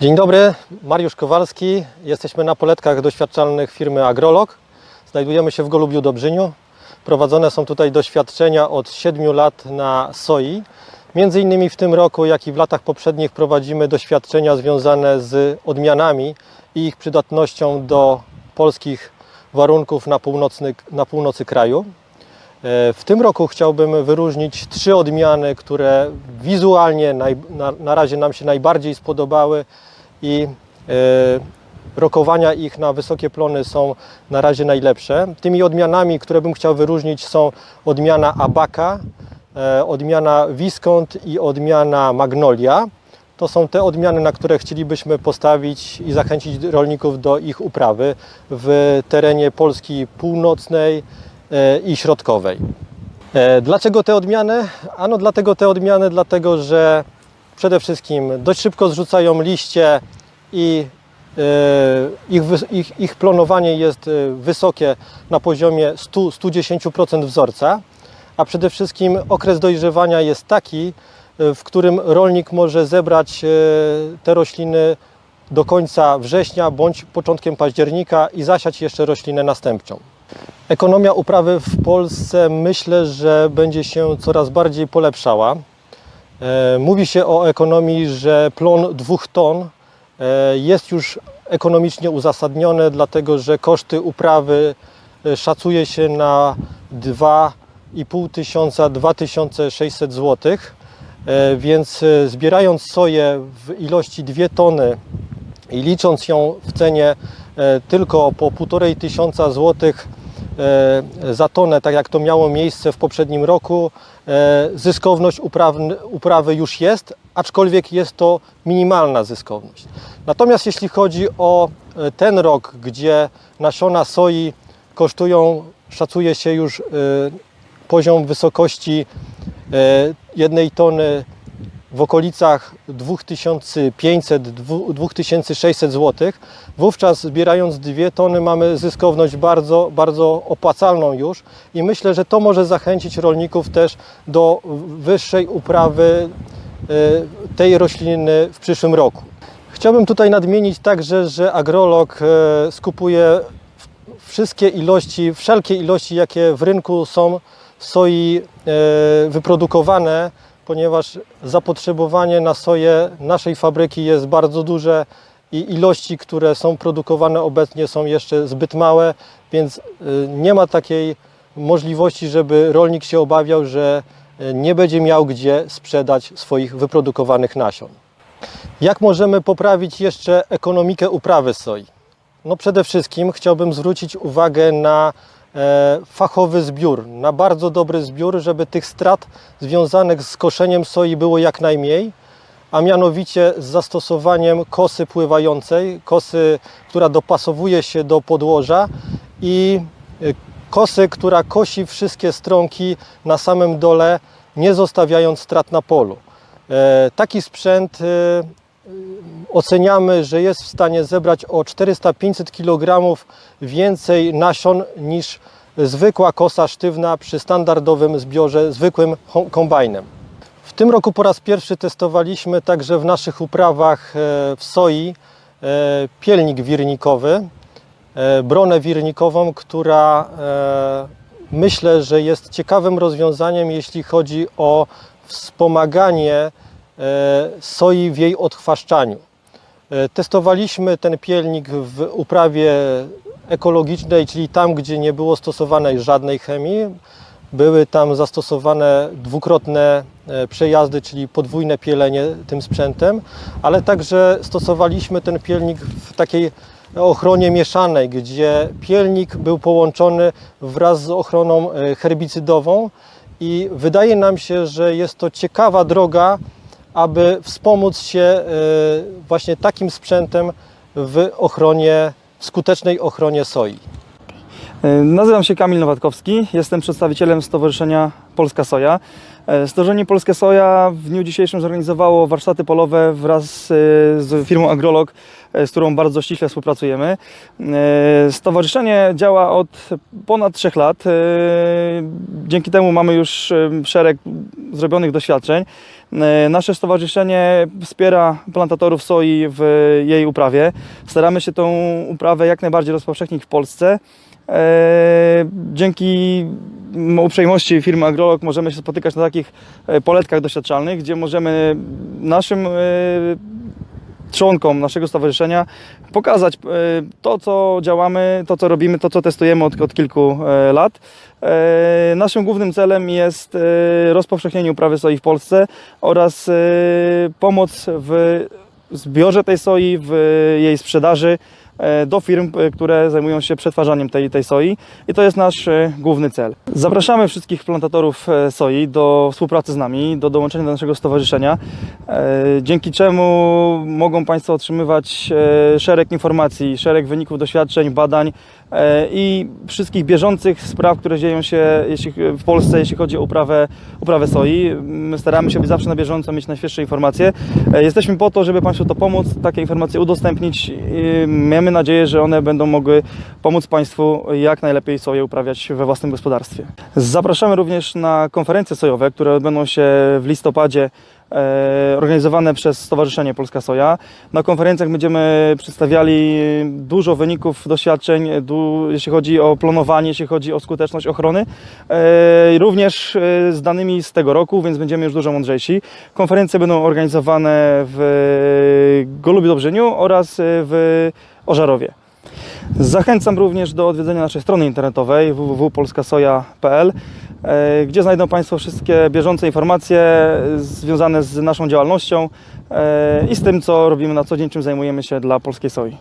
Dzień dobry, Mariusz Kowalski. Jesteśmy na poletkach doświadczalnych firmy Agrolog. Znajdujemy się w Golubiu Dobrzyniu. Prowadzone są tutaj doświadczenia od 7 lat na soi. Między innymi w tym roku, jak i w latach poprzednich prowadzimy doświadczenia związane z odmianami i ich przydatnością do polskich warunków na, na północy kraju. E, W tym roku chciałbym wyróżnić trzy odmiany, które wizualnie naj, na, na razie nam się najbardziej spodobały i e, rokowania ich na wysokie plony są na razie najlepsze. Tymi odmianami, które bym chciał wyróżnić są odmiana Abaka, e, odmiana Viscount i odmiana Magnolia. To są te odmiany, na które chcielibyśmy postawić i zachęcić rolników do ich uprawy w terenie Polski północnej i środkowej. E, Dlaczego te odmiany? Ano dlatego te odmiany, dlatego że przede wszystkim dość szybko zrzucają liście i e, ich, ich, ich plonowanie jest e, wysokie na poziomie 100-110% wzorca, a przede wszystkim okres dojrzewania jest taki, e, w którym rolnik może zebrać e, te rośliny do końca września bądź początkiem października i zasiać jeszcze roślinę następczą. Ekonomia uprawy w Polsce myślę, że będzie się coraz bardziej polepszała. E, Mówi się o ekonomii, że plon dwóch ton e, jest już ekonomicznie uzasadnione, dlatego że koszty uprawy e, szacuje się na 2,5 tysiąca, 2600 zł. Więc zbierając soję w ilości 2 tony i licząc ją w cenie tylko po 1,5 tysiąca złotych za tonę, tak jak to miało miejsce w poprzednim roku, e, zyskowność uprawy już jest, aczkolwiek jest to minimalna zyskowność. Natomiast jeśli chodzi o e, ten rok, gdzie nasiona soi kosztują, szacuje się już e, poziom wysokości e, jednej tony w okolicach 2500-2600 zł, wówczas zbierając dwie tony mamy zyskowność bardzo, bardzo opłacalną już i myślę, że to może zachęcić rolników też do wyższej uprawy e, tej rośliny w przyszłym roku. Chciałbym tutaj nadmienić także, że agrolog e, skupuje wszystkie ilości, wszelkie ilości, jakie w rynku są soi e, wyprodukowane, ponieważ zapotrzebowanie na soję naszej fabryki jest bardzo duże i ilości, które są produkowane obecnie są jeszcze zbyt małe, więc e, nie ma takiej możliwości, żeby rolnik się obawiał, że e, nie będzie miał gdzie sprzedać swoich wyprodukowanych nasion. Jak możemy poprawić jeszcze ekonomikę uprawy soi? No przede wszystkim chciałbym zwrócić uwagę na fachowy zbiór, na bardzo dobry zbiór, żeby tych strat związanych z koszeniem soi było jak najmniej, a mianowicie z zastosowaniem kosy pływającej, kosy, która dopasowuje się do podłoża i e, kosy, która kosi wszystkie stronki na samym dole, nie zostawiając strat na polu. E, Taki sprzęt e, oceniamy, że jest w stanie zebrać o 400-500 kg więcej nasion niż zwykła kosa sztywna przy standardowym zbiorze, zwykłym kombajnem. W tym roku po raz pierwszy testowaliśmy także w naszych uprawach e, w soi e, pielnik wirnikowy, e, bronę wirnikową, która myślę, że jest ciekawym rozwiązaniem, jeśli chodzi o wspomaganie soi w jej odchwaszczaniu. E, Testowaliśmy ten pielnik w uprawie ekologicznej, czyli tam, gdzie nie było stosowanej żadnej chemii. Były tam zastosowane dwukrotne e, przejazdy, czyli podwójne pielenie tym sprzętem, ale także stosowaliśmy ten pielnik w takiej ochronie mieszanej, gdzie pielnik był połączony wraz z ochroną e, herbicydową i wydaje nam się, że jest to ciekawa droga, aby wspomóc się e, właśnie takim sprzętem w ochronie, w skutecznej ochronie soi. E, Nazywam się Kamil Nowatkowski, jestem przedstawicielem Stowarzyszenia Polska Soja. E, Stowarzyszenie Polska Soja w dniu dzisiejszym zorganizowało warsztaty polowe wraz e, z firmą Agrolog, z którą bardzo ściśle współpracujemy. Stowarzyszenie działa od ponad trzech lat. Dzięki temu mamy już szereg zrobionych doświadczeń. Nasze stowarzyszenie wspiera plantatorów soi w jej uprawie. Staramy się tą uprawę jak najbardziej rozpowszechnić w Polsce. E, Dzięki uprzejmości firmy Agrolog możemy się spotykać na takich e, poletkach doświadczalnych, gdzie możemy naszym e, członkom naszego stowarzyszenia pokazać to, co działamy, to, co robimy, to, co testujemy od, od kilku lat. Naszym głównym celem jest rozpowszechnienie uprawy soi w Polsce oraz pomoc w zbiorze tej soi, w jej sprzedaży do firm, e, które zajmują się przetwarzaniem tej, tej soi i to jest nasz e, główny cel. Zapraszamy wszystkich plantatorów e, soi do współpracy z nami, do dołączenia do naszego stowarzyszenia, e, dzięki czemu mogą Państwo otrzymywać e, szereg informacji, szereg wyników doświadczeń, badań e, i wszystkich bieżących spraw, które dzieją się w Polsce, jeśli chodzi o uprawę, uprawę soi. My staramy się być zawsze na bieżąco, mieć najświeższe informacje. E, Jesteśmy po to, żeby Państwu to pomóc, takie informacje udostępnić. Mamy nadzieję, że one będą mogły pomóc Państwu jak najlepiej soję uprawiać we własnym gospodarstwie. Zapraszamy również na konferencje sojowe, które odbędą się w listopadzie e, organizowane przez Stowarzyszenie Polska Soja. Na konferencjach będziemy przedstawiali dużo wyników doświadczeń, jeśli chodzi o planowanie, jeśli chodzi o skuteczność ochrony, e, również e, z danymi z tego roku, więc będziemy już dużo mądrzejsi. Konferencje będą organizowane w Golubiu Dobrzyniu oraz w Ożarowie. Zachęcam również do odwiedzenia naszej strony internetowej www.polskasoja.pl, e, gdzie znajdą Państwo wszystkie bieżące informacje związane z naszą działalnością e, i z tym, co robimy na co dzień, czym zajmujemy się dla polskiej soi.